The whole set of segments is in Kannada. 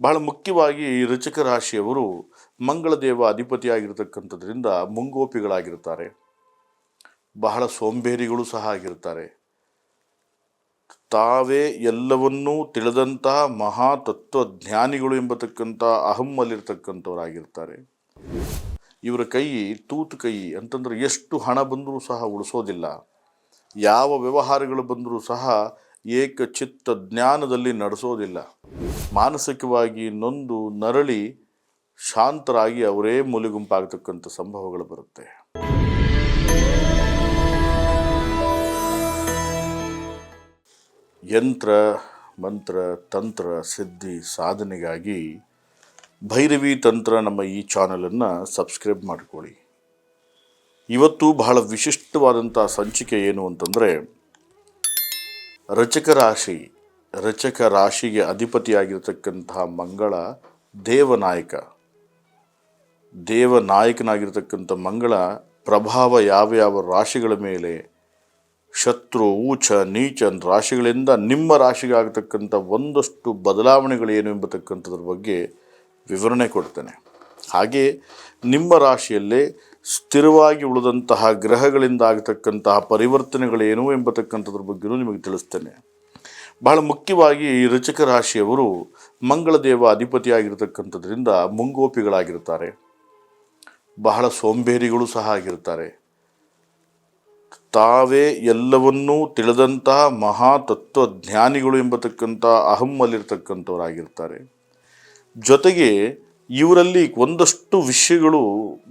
ಬಹಳ ಮುಖ್ಯವಾಗಿ ರುಚಕ ರಾಶಿಯವರು ಮಂಗಳದೇವ ಅಧಿಪತಿಯಾಗಿರ್ತಕ್ಕಂಥದ್ರಿಂದ ಮುಂಗೋಪಿಗಳಾಗಿರ್ತಾರೆ. ಬಹಳ ಸೋಂಬೇರಿಗಳು ಸಹ ಆಗಿರ್ತಾರೆ. ತಾವೇ ಎಲ್ಲವನ್ನೂ ತಿಳಿದಂತಹ ಮಹಾ ತತ್ವಜ್ಞಾನಿಗಳು ಎಂಬತಕ್ಕಂಥ ಅಹಮ್ಮಲ್ಲಿರ್ತಕ್ಕಂಥವರಾಗಿರ್ತಾರೆ. ಇವರ ಕೈ, ತೂತು ಕೈ ಅಂತಂದ್ರೆ ಎಷ್ಟು ಹಣ ಬಂದರೂ ಸಹ ಉಳಿಸೋದಿಲ್ಲ. ಯಾವ ವ್ಯವಹಾರಗಳು ಬಂದರೂ ಸಹ ಏಕಚಿತ್ತ ಜ್ಞಾನದಲ್ಲಿ ನಡೆಸೋದಿಲ್ಲ. ಮಾನಸಿಕವಾಗಿ ನೊಂದು ನರಳಿ ಶಾಂತರಾಗಿ ಅವರೇ ಮೂಲೆಗುಂಪಾಗತಕ್ಕಂಥ ಸಂಭವಗಳು ಬರುತ್ತೆ. ಯಂತ್ರ, ಮಂತ್ರ, ತಂತ್ರ, ಸಿದ್ಧಿ, ಸಾಧನೆಗಾಗಿ ಭೈರವಿ ತಂತ್ರ ನಮ್ಮ ಈ ಚಾನಲನ್ನು ಸಬ್ಸ್ಕ್ರೈಬ್ ಮಾಡಿಕೊಳ್ಳಿ. ಇವತ್ತು ಬಹಳ ವಿಶಿಷ್ಟವಾದಂಥ ಸಂಚಿಕೆ ಏನು ಅಂತಂದರೆ ರಚಕ ರಾಶಿ, ರಚಕ ರಾಶಿಗೆ ಅಧಿಪತಿಯಾಗಿರ್ತಕ್ಕಂತಹ ಮಂಗಳ ದೇವನಾಯಕ. ದೇವನಾಯಕನಾಗಿರ್ತಕ್ಕಂಥ ಮಂಗಳ ಪ್ರಭಾವ ಯಾವ ಯಾವ ರಾಶಿಗಳ ಮೇಲೆ? ಶತ್ರು, ಊಚ, ನೀಚ ರಾಶಿಗಳಿಂದ ನಿಮ್ಮ ರಾಶಿಗೆ ಆಗತಕ್ಕಂಥ ಒಂದಷ್ಟು ಬದಲಾವಣೆಗಳೇನು ಎಂಬತಕ್ಕಂಥದ್ರ ಬಗ್ಗೆ ವಿವರಣೆ ಕೊಡ್ತೇನೆ. ಹಾಗೆ ನಿಮ್ಮ ರಾಶಿಯಲ್ಲೇ ಸ್ಥಿರವಾಗಿ ಉಳಿದಂತಹ ಗ್ರಹಗಳಿಂದ ಆಗತಕ್ಕಂತಹ ಪರಿವರ್ತನೆಗಳೇನು ಎಂಬತಕ್ಕಂಥದ್ರ ಬಗ್ಗೆಯೂ ನಿಮಗೆ ತಿಳಿಸ್ತೇನೆ. ಬಹಳ ಮುಖ್ಯವಾಗಿ ರುಚಕ ರಾಶಿಯವರು ಮಂಗಳದೇವ ಅಧಿಪತಿಯಾಗಿರ್ತಕ್ಕಂಥದ್ರಿಂದ ಮುಂಗೋಪಿಗಳಾಗಿರ್ತಾರೆ. ಬಹಳ ಸೋಂಬೇರಿಗಳು ಸಹ ಆಗಿರ್ತಾರೆ. ತಾವೇ ಎಲ್ಲವನ್ನೂ ತಿಳಿದಂತಹ ಮಹಾ ತತ್ವಜ್ಞಾನಿಗಳು ಎಂಬತಕ್ಕಂಥ ಅಹಮ್ಮಲ್ಲಿರ್ತಕ್ಕಂಥವರಾಗಿರ್ತಾರೆ ಜೊತೆಗೆ ಇವರಲ್ಲಿ ಒಂದಷ್ಟು ವಿಷಯಗಳು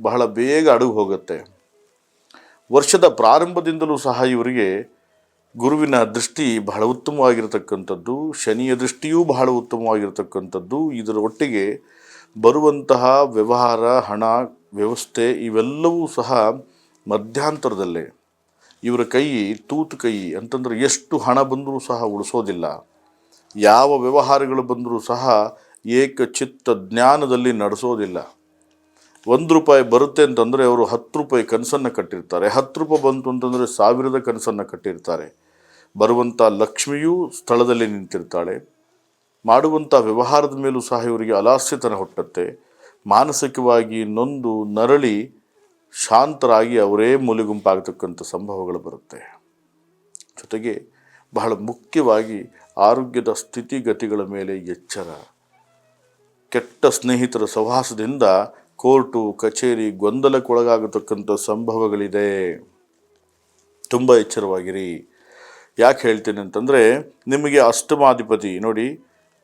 ಬಹಳ ಬೇಗ ಅಡುಗೆ ಹೋಗುತ್ತೆ. ವರ್ಷದ ಪ್ರಾರಂಭದಿಂದಲೂ ಸಹ ಇವರಿಗೆ ಗುರುವಿನ ದೃಷ್ಟಿ ಬಹಳ ಉತ್ತಮವಾಗಿರತಕ್ಕಂಥದ್ದು, ಶನಿಯ ದೃಷ್ಟಿಯೂ ಬಹಳ ಉತ್ತಮವಾಗಿರತಕ್ಕಂಥದ್ದು, ಇದರ ಒಟ್ಟಿಗೆ ಬರುವಂತಹ ವ್ಯವಹಾರ, ಹಣ, ವ್ಯವಸ್ಥೆ ಇವೆಲ್ಲವೂ ಸಹ ಮಧ್ಯಾಂತರದಲ್ಲೇ. ಇವರ ಕೈ, ತೂತು ಕೈ ಅಂತಂದ್ರೆ ಎಷ್ಟು ಹಣ ಬಂದರೂ ಸಹ ಉಳಿಸೋದಿಲ್ಲ. ಯಾವ ವ್ಯವಹಾರಗಳು ಬಂದರೂ ಸಹ ಏಕಚಿತ್ತ ಜ್ಞಾನದಲ್ಲಿ ನಡೆಸೋದಿಲ್ಲ. ಒಂದು ರೂಪಾಯಿ ಬರುತ್ತೆ ಅಂತಂದರೆ ಅವರು ಹತ್ತು ರೂಪಾಯಿ ಕನಸನ್ನು ಕಟ್ಟಿರ್ತಾರೆ. ಹತ್ತು ರೂಪಾಯಿ ಬಂತು ಅಂತಂದರೆ ಸಾವಿರದ ಕನಸನ್ನು ಕಟ್ಟಿರ್ತಾರೆ. ಬರುವಂಥ ಲಕ್ಷ್ಮಿಯೂ ಸ್ಥಳದಲ್ಲಿ ನಿಂತಿರ್ತಾಳೆ. ಮಾಡುವಂಥ ವ್ಯವಹಾರದ ಮೇಲೂ ಸಹ ಇವರಿಗೆ ಅಲಾಸ್ಯತನ ಹುಟ್ಟುತ್ತೆ. ಮಾನಸಿಕವಾಗಿ ನೊಂದು ನರಳಿ ಶಾಂತರಾಗಿ ಅವರೇ ಮೂಲೆಗುಂಪಾಗತಕ್ಕಂಥ ಸಂಭವಗಳು ಬರುತ್ತೆ. ಜೊತೆಗೆ ಬಹಳ ಮುಖ್ಯವಾಗಿ ಆರೋಗ್ಯದ ಸ್ಥಿತಿಗತಿಗಳ ಮೇಲೆ ಎಚ್ಚರ. ಕೆಟ್ಟ ಸ್ನೇಹಿತರ ಸಹವಾಸದಿಂದ ಕೋರ್ಟು, ಕಚೇರಿ ಗೊಂದಲಕ್ಕೊಳಗಾಗತಕ್ಕಂಥ ಸಂಭವಗಳಿದೆ. ತುಂಬ ಎಚ್ಚರವಾಗಿರಿ. ಯಾಕೆ ಹೇಳ್ತೀನಿ ಅಂತಂದರೆ, ನಿಮಗೆ ಅಷ್ಟಮಾಧಿಪತಿ, ನೋಡಿ,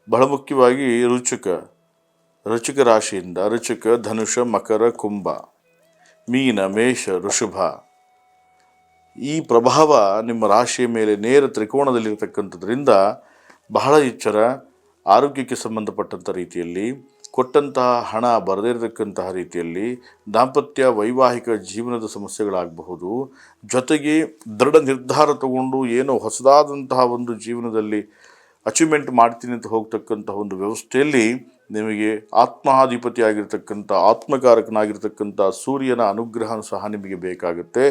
ಬಹಳ ಮುಖ್ಯವಾಗಿ ರುಚಕ ರುಚಕ ರಾಶಿಯಿಂದ, ರುಚಕ ಧನುಷ, ಮಕರ, ಕುಂಭ, ಮೀನ, ಮೇಷ, ಋಷಭ, ಈ ಪ್ರಭಾವ ನಿಮ್ಮ ರಾಶಿಯ ಮೇಲೆ ನೇರ ತ್ರಿಕೋಣದಲ್ಲಿರ್ತಕ್ಕಂಥದ್ರಿಂದ ಬಹಳ ಎಚ್ಚರ ಆರೋಗ್ಯಕ್ಕೆ ಸಂಬಂಧಪಟ್ಟಂಥ ರೀತಿಯಲ್ಲಿ, ಕೊಟ್ಟಂತಹ ಹಣ ಬರದೇ ಇರತಕ್ಕಂತಹ ರೀತಿಯಲ್ಲಿ ದಾಂಪತ್ಯ ವೈವಾಹಿಕ ಜೀವನದ ಸಮಸ್ಯೆಗಳಾಗಬಹುದು. ಜೊತೆಗೆ ದೃಢ ನಿರ್ಧಾರ ತಗೊಂಡು ಏನೋ ಹೊಸದಾದಂತಹ ಒಂದು ಜೀವನದಲ್ಲಿ ಅಚೀವ್ಮೆಂಟ್ ಮಾಡ್ತೀನಿ ಅಂತ ಹೋಗ್ತಕ್ಕಂತಹ ಒಂದು ವ್ಯವಸ್ಥೆಯಲ್ಲಿ ನಿಮಗೆ ಆತ್ಮಾಧಿಪತಿ ಆಗಿರ್ತಕ್ಕಂಥ ಆತ್ಮಕಾರಕನಾಗಿರ್ತಕ್ಕಂಥ ಸೂರ್ಯನ ಅನುಗ್ರಹ ಸಹ ನಿಮಗೆ ಬೇಕಾಗುತ್ತೆ.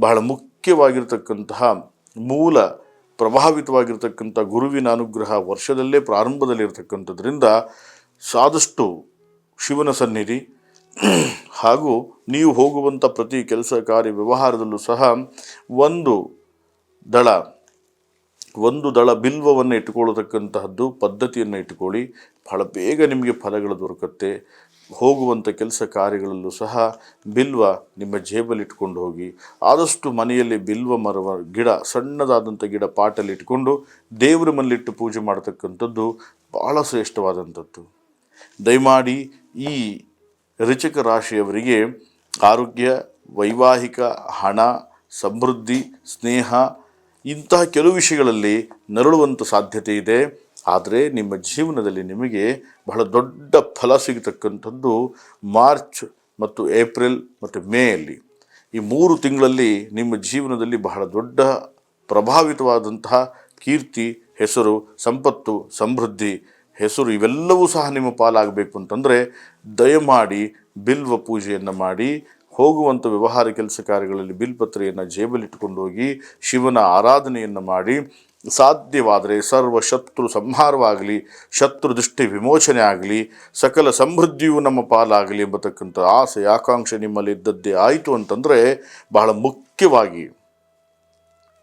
ಬಹಳ ಮುಖ್ಯವಾಗಿರ್ತಕ್ಕಂತಹ ಮೂಲ ಪ್ರಭಾವಿತವಾಗಿರ್ತಕ್ಕಂಥ ಗುರುವಿನ ಅನುಗ್ರಹ ವರ್ಷದಲ್ಲೇ ಪ್ರಾರಂಭದಲ್ಲಿರ್ತಕ್ಕಂಥದ್ರಿಂದ ಸಾದಷ್ಟು ಶಿವನ ಸನ್ನಿಧಿ. ಹಾಗೂ ನೀವು ಹೋಗುವಂಥ ಪ್ರತಿ ಕೆಲಸ ಕಾರ್ಯ ವ್ಯವಹಾರದಲ್ಲೂ ಸಹ ಒಂದು ದಳ ಒಂದು ದಳ ಬಿಲ್ವವನ್ನು ಇಟ್ಟುಕೊಳ್ಳತಕ್ಕಂತಹದ್ದು ಪದ್ಧತಿಯನ್ನು ಇಟ್ಟುಕೊಳ್ಳಿ. ಬಹಳ ಬೇಗ ನಿಮಗೆ ಫಲಗಳು ದೊರಕುತ್ತೆ. ಹೋಗುವಂಥ ಕೆಲಸ ಕಾರ್ಯಗಳಲ್ಲೂ ಸಹ ಬಿಲ್ವ ನಿಮ್ಮ ಜೇಬಲ್ಲಿಟ್ಕೊಂಡು ಹೋಗಿ, ಆದಷ್ಟು ಮನೆಯಲ್ಲಿ ಬಿಲ್ವ ಮರವ ಗಿಡ ಸಣ್ಣದಾದಂಥ ಗಿಡ ಪಾಟಲ್ಲಿ ಇಟ್ಕೊಂಡು ದೇವರ ಮನೆಯಲ್ಲಿಟ್ಟು ಪೂಜೆ ಮಾಡತಕ್ಕಂಥದ್ದು ಭಾಳ ಶ್ರೇಷ್ಠವಾದಂಥದ್ದು. ದಯಮಾಡಿ ಈ ರಿಚಕ ರಾಶಿಯವರಿಗೆ ಆರೋಗ್ಯ, ವೈವಾಹಿಕ, ಹಣ, ಸಮೃದ್ಧಿ, ಸ್ನೇಹ ಇಂತಹ ಕೆಲವು ವಿಷಯಗಳಲ್ಲಿ ನರಳುವಂಥ ಸಾಧ್ಯತೆ ಇದೆ. ಆದರೆ ನಿಮ್ಮ ಜೀವನದಲ್ಲಿ ನಿಮಗೆ ಬಹಳ ದೊಡ್ಡ ಫಲ ಸಿಗತಕ್ಕಂಥದ್ದು ಮಾರ್ಚ್ ಮತ್ತು ಏಪ್ರಿಲ್ ಮತ್ತು ಮೇಯಲ್ಲಿ. ಈ ಮೂರು ತಿಂಗಳಲ್ಲಿ ನಿಮ್ಮ ಜೀವನದಲ್ಲಿ ಬಹಳ ದೊಡ್ಡ ಪ್ರಭಾವಿತವಾದಂತಹ ಕೀರ್ತಿ, ಹೆಸರು, ಸಂಪತ್ತು, ಸಮೃದ್ಧಿ, ಹೆಸರು ಇವೆಲ್ಲವೂ ಸಹ ನಿಮ್ಮ ಪಾಲಾಗಬೇಕು ಅಂತಂದರೆ ದಯಮಾಡಿ ಬಿಲ್ವ ಪೂಜೆಯನ್ನು ಮಾಡಿ ಹೋಗುವಂಥ ವ್ಯವಹಾರ ಕೆಲಸ ಕಾರ್ಯಗಳಲ್ಲಿ ಬಿಲ್ಪತ್ರೆಯನ್ನು ಜೇಬಲ್ಲಿಟ್ಟುಕೊಂಡು ಹೋಗಿ ಶಿವನ ಆರಾಧನೆಯನ್ನು ಮಾಡಿ ಸಾಧ್ಯವಾದರೆ ಸರ್ವ ಶತ್ರು ಸಂಹಾರವಾಗಲಿ, ಶತ್ರು ದೃಷ್ಟಿ ವಿಮೋಚನೆ ಆಗಲಿ, ಸಕಲ ಸಮೃದ್ಧಿಯು ನಮ್ಮ ಪಾಲಾಗಲಿ ಎಂಬತಕ್ಕಂಥ ಆಸೆ, ಆಕಾಂಕ್ಷೆ ನಿಮ್ಮಲ್ಲಿ ಇದ್ದದ್ದೇ ಆಯಿತು ಅಂತಂದರೆ ಬಹಳ ಮುಖ್ಯವಾಗಿ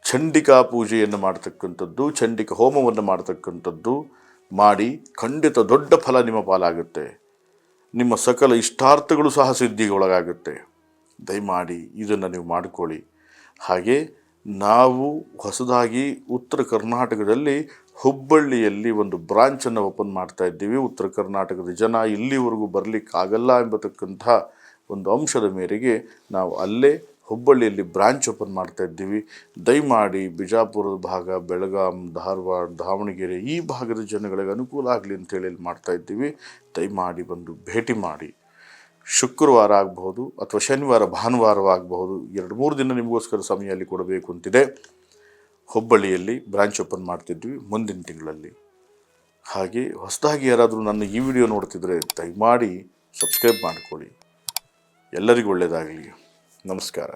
ಚಂಡಿಕಾ ಪೂಜೆಯನ್ನು ಮಾಡ್ತಕ್ಕಂಥದ್ದು, ಚಂಡಿಕಾ ಹೋಮವನ್ನು ಮಾಡ್ತಕ್ಕಂಥದ್ದು ಮಾಡಿ ಖಂಡಿತ ದೊಡ್ಡ ಫಲ ನಿಮ್ಮ ಪಾಲಾಗುತ್ತೆ. ನಿಮ್ಮ ಸಕಲ ಇಷ್ಟಾರ್ಥಗಳು ಸಹ ಸಿದ್ಧಿಗೆ ಒಳಗಾಗುತ್ತೆ. ದಯಮಾಡಿ ಇದನ್ನು ನೀವು ಮಾಡಿಕೊಳ್ಳಿ. ಹಾಗೆ ನಾವು ಹೊಸದಾಗಿ ಉತ್ತರ ಕರ್ನಾಟಕದಲ್ಲಿ ಹುಬ್ಬಳ್ಳಿಯಲ್ಲಿ ಒಂದು ಬ್ರಾಂಚನ್ನು ಓಪನ್ ಮಾಡ್ತಾ ಇದ್ದೀವಿ. ಉತ್ತರ ಕರ್ನಾಟಕದ ಜನ ಇಲ್ಲಿವರೆಗೂ ಬರಲಿಕ್ಕಾಗಲ್ಲ ಎಂಬತಕ್ಕಂಥ ಒಂದು ಅಂಶದ ಮೇರೆಗೆ ನಾವು ಅಲ್ಲೇ ಹುಬ್ಬಳ್ಳಿಯಲ್ಲಿ ಬ್ರಾಂಚ್ ಓಪನ್ ಮಾಡ್ತಾ ಇದ್ದೀವಿ. ದಯಮಾಡಿ ಬಿಜಾಪುರದ ಭಾಗ, ಬೆಳಗಾಂ, ಧಾರವಾಡ, ದಾವಣಗೆರೆ ಈ ಭಾಗದ ಜನಗಳಿಗೆ ಅನುಕೂಲ ಆಗಲಿ ಅಂತೇಳಿ ಮಾಡ್ತಾ ಇದ್ದೀವಿ. ದಯಮಾಡಿ ಬಂದು ಭೇಟಿ ಮಾಡಿ. ಶುಕ್ರವಾರ ಆಗಬಹುದು ಅಥವಾ ಶನಿವಾರ ಭಾನುವಾರವಾಗಬಹುದು ಎರಡು, ಮೂರು ದಿನ ನಿಮಗೋಸ್ಕರ ಸಮಯ ಅಲ್ಲಿ ಕೊಡಬೇಕು ಅಂತಿದೆ. ಹುಬ್ಬಳ್ಳಿಯಲ್ಲಿ ಬ್ರಾಂಚ್ ಓಪನ್ ಮಾಡ್ತಿದ್ವಿ ಮುಂದಿನ ತಿಂಗಳಲ್ಲಿ. ಹಾಗೆ ಹೊಸದಾಗಿ ಯಾರಾದರೂ ನನ್ನ ಈ ವಿಡಿಯೋ ನೋಡ್ತಿದ್ರೆ ದಯಮಾಡಿ ಸಬ್ಸ್ಕ್ರೈಬ್ ಮಾಡಿಕೊಳ್ಳಿ. ಎಲ್ಲರಿಗೂ ಒಳ್ಳೆಯದಾಗಲಿ. ನಮಸ್ಕಾರ.